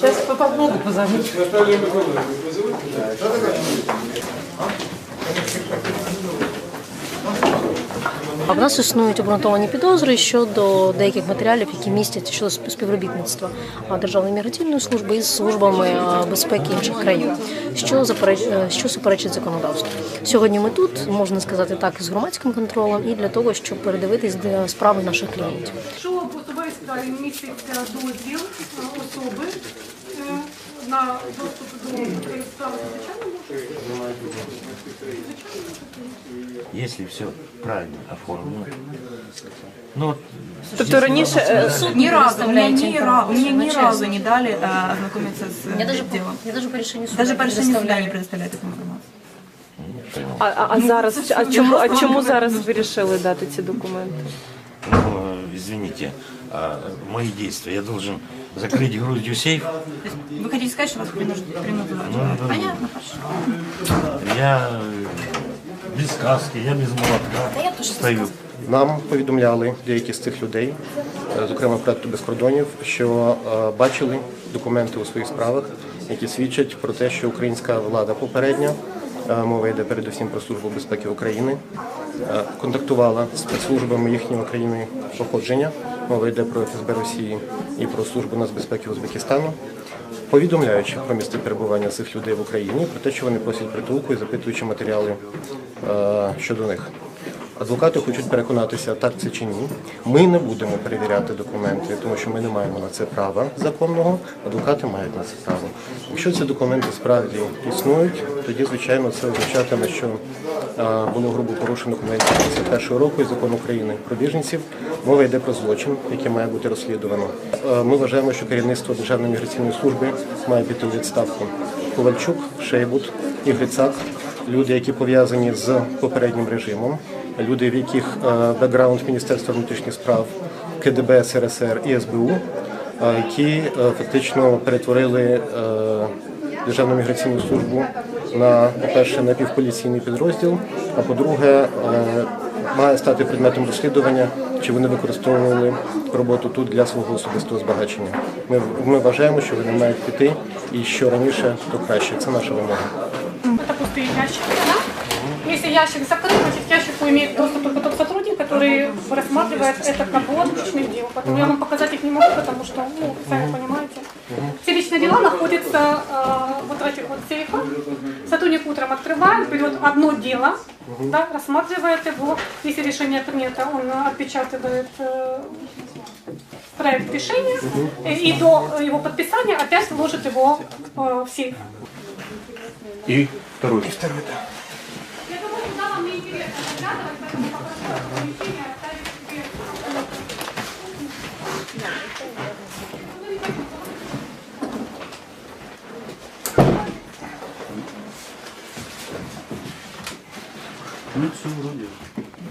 Сейчас по подмогу позову. Наталья. А в нас існують обґрунтовані підозри щодо деяких матеріалів, які містять щодо співробітництва Державної міграційної служби із службами безпеки інших країн, що запереч- е, що суперечить законодавству. Сьогодні ми тут можна сказати так з громадським контролем і для того, щоб передивитись справи наших клієнтів. Що особисто містить е, дозвіл е, особи е, на доступ до цієї справи, звичайно, може. Если все правильно оформлено. Ну, вот Тобто раніше е, Ни разу, у меня Представляете ни, разу, мне ни информацию, разу честно. не дали э, ознакомиться с Я даже, э, делом. я даже по решению суда Даже по решению суда предоставляю. не предоставляют эту информацию. а, а, а зараз а чому а чому зараз вирішили дати ці документи? ну, э, извините, а мои действия, я должен закрыть грудью сейф. То есть Вы хотите сказать, что вас принужд- принудили? Ну, да. Понятно, хорошо. Я э, без каски, я без молотка стою. Нам повідомляли деякі з цих людей, е, зокрема проекту без кордонів, що е, бачили документи у своїх справах, які свідчать про те, що українська влада попередня, е, мова йде передусім про службу безпеки України, е, контактувала з спецслужбами їхньої країни походження. Мова йде про ФСБ Росії і про службу нацбезпеки Узбекистану, повідомляючи про місце перебування цих людей в Україні, про те, що вони просять притулку і запитуючи матеріали е, щодо них. Адвокати хочуть переконатися, так це чи ні. Ми не будемо перевіряти документи, тому що ми не маємо на це права законного. Адвокати мають на це право. Якщо ці документи справді існують, тоді звичайно це означатиме, що було грубо порушено конвенцію 51 року і закон України про біженців. Мова йде про злочин, який має бути розслідувано. Ми вважаємо, що керівництво Державної міграційної служби має піти у відставку. Ковальчук, Шейбут і Грицак люди, які пов'язані з попереднім режимом, люди, в яких е, бекграунд Міністерства внутрішніх справ, КДБ, СРСР і СБУ, е, які е, фактично перетворили е, Державну міграційну службу на, по-перше, напівполіційний підрозділ, а по-друге, е, має стати предметом розслідування, чи вони використовували роботу тут для свого особистого збагачення. Ми, ми вважаємо, що вони мають піти, і що раніше, то краще. Це наша вимога. Это пустые ящики, да? Если ящик закрыт, значит к ящику имеет доступ только тот сотрудник, который рассматривает этот набор личных дел. Поэтому я вам показать их не могу, потому что, ну, сами понимаете. Все личные дела находятся э, вот в этих вот сейфах. Сотрудник утром открывает, берет одно дело, да, рассматривает его. Если решение принято, он отпечатывает э, проект решения и до его подписания опять ложит его э, в сейф. І второй. Я Ну, все вроде.